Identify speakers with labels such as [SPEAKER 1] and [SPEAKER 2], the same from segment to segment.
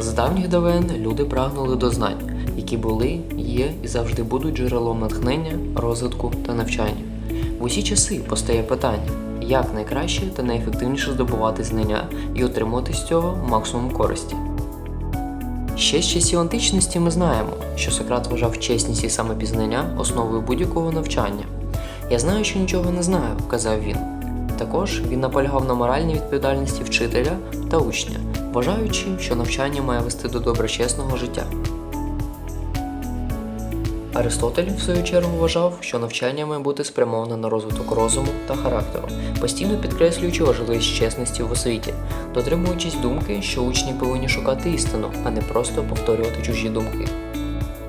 [SPEAKER 1] З давніх давен люди прагнули до знань, які були, є і завжди будуть джерелом натхнення, розвитку та навчання. В усі часи постає питання, як найкраще та найефективніше здобувати знання і отримувати з цього максимум користі. Ще з часів античності ми знаємо, що Сократ вважав чесність і самопізнання основою будь-якого навчання. Я знаю, що нічого не знаю, казав він. Також він наполягав на моральній відповідальності вчителя та учня, вважаючи, що навчання має вести до доброчесного життя. Аристотель, в свою чергу, вважав, що навчання має бути спрямоване на розвиток розуму та характеру, постійно підкреслюючи важливість чесності в освіті, дотримуючись думки, що учні повинні шукати істину, а не просто повторювати чужі думки.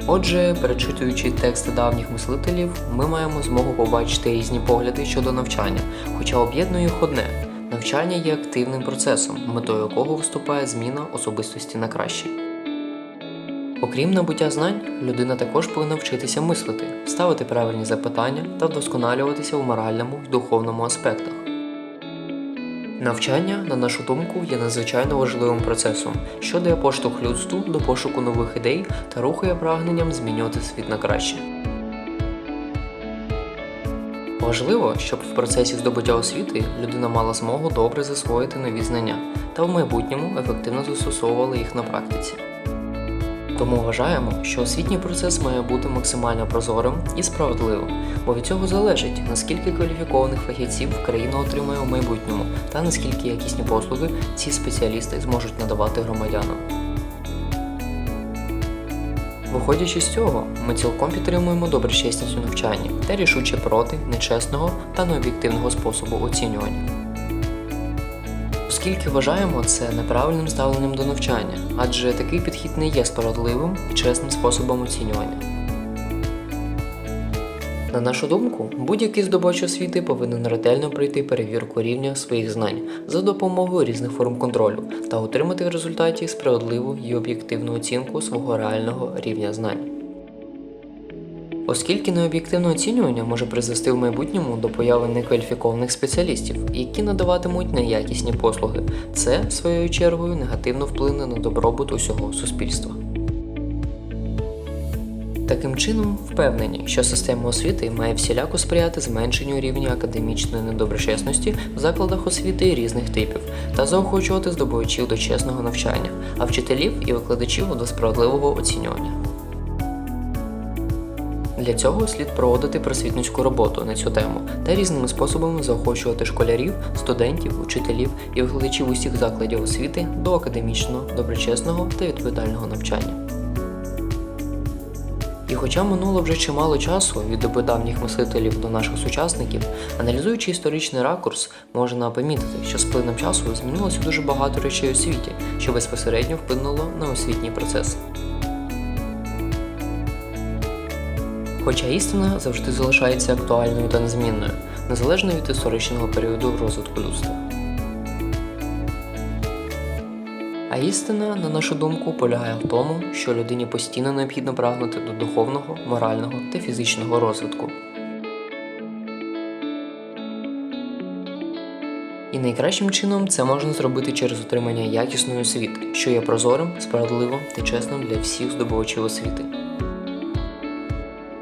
[SPEAKER 1] Отже, перечитуючи тексти давніх мислителів, ми маємо змогу побачити різні погляди щодо навчання, хоча об'єднує їх одне навчання є активним процесом, метою якого виступає зміна особистості на краще. Окрім набуття знань, людина також повинна вчитися мислити, ставити правильні запитання та вдосконалюватися у моральному і духовному аспектах. Навчання, на нашу думку, є надзвичайно важливим процесом, що дає поштовх людству до пошуку нових ідей та рухає прагненням змінювати світ на краще. Важливо, щоб в процесі здобуття освіти людина мала змогу добре засвоїти нові знання та в майбутньому ефективно застосовувала їх на практиці. Тому вважаємо, що освітній процес має бути максимально прозорим і справедливим, бо від цього залежить, наскільки кваліфікованих фахівців країна отримає у майбутньому та наскільки якісні послуги ці спеціалісти зможуть надавати громадянам. Виходячи з цього, ми цілком підтримуємо доброчесність у навчанні та рішуче проти нечесного та необ'єктивного способу оцінювання. Оскільки вважаємо це неправильним ставленням до навчання, адже такий підхід не є справедливим і чесним способом оцінювання. На нашу думку, будь-який здобувач освіти повинен ретельно пройти перевірку рівня своїх знань за допомогою різних форм контролю та отримати в результаті справедливу і об'єктивну оцінку свого реального рівня знань. Оскільки необ'єктивне оцінювання може призвести в майбутньому до появи некваліфікованих спеціалістів, які надаватимуть неякісні послуги, це своєю чергою негативно вплине на добробут усього суспільства. Таким чином, впевнені, що система освіти має всіляко сприяти зменшенню рівня академічної недоброчесності в закладах освіти різних типів та заохочувати здобувачів до чесного навчання, а вчителів і викладачів до справедливого оцінювання. Для цього слід проводити просвітницьку роботу на цю тему та різними способами заохочувати школярів, студентів, учителів і викладачів усіх закладів освіти до академічного, доброчесного та відповідального навчання. Хоча минуло вже чимало часу від доби давніх мислителів до наших сучасників, аналізуючи історичний ракурс, можна помітити, що з плином часу змінилося дуже багато речей у світі, що безпосередньо вплинуло на освітній процес. Хоча істина завжди залишається актуальною та незмінною, незалежно від історичного періоду розвитку людства. А істина, на нашу думку, полягає в тому, що людині постійно необхідно прагнути до духовного, морального та фізичного розвитку. І найкращим чином це можна зробити через отримання якісної освіти, що є прозорим, справедливим та чесним для всіх здобувачів освіти.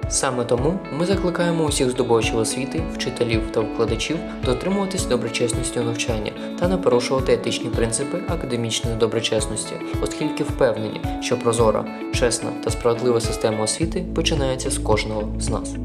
[SPEAKER 1] Саме тому ми закликаємо усіх здобувачів освіти, вчителів та викладачів дотримуватись доброчесності у навчанні та не порушувати етичні принципи академічної доброчесності, оскільки впевнені, що прозора, чесна та справедлива система освіти починається з кожного з нас.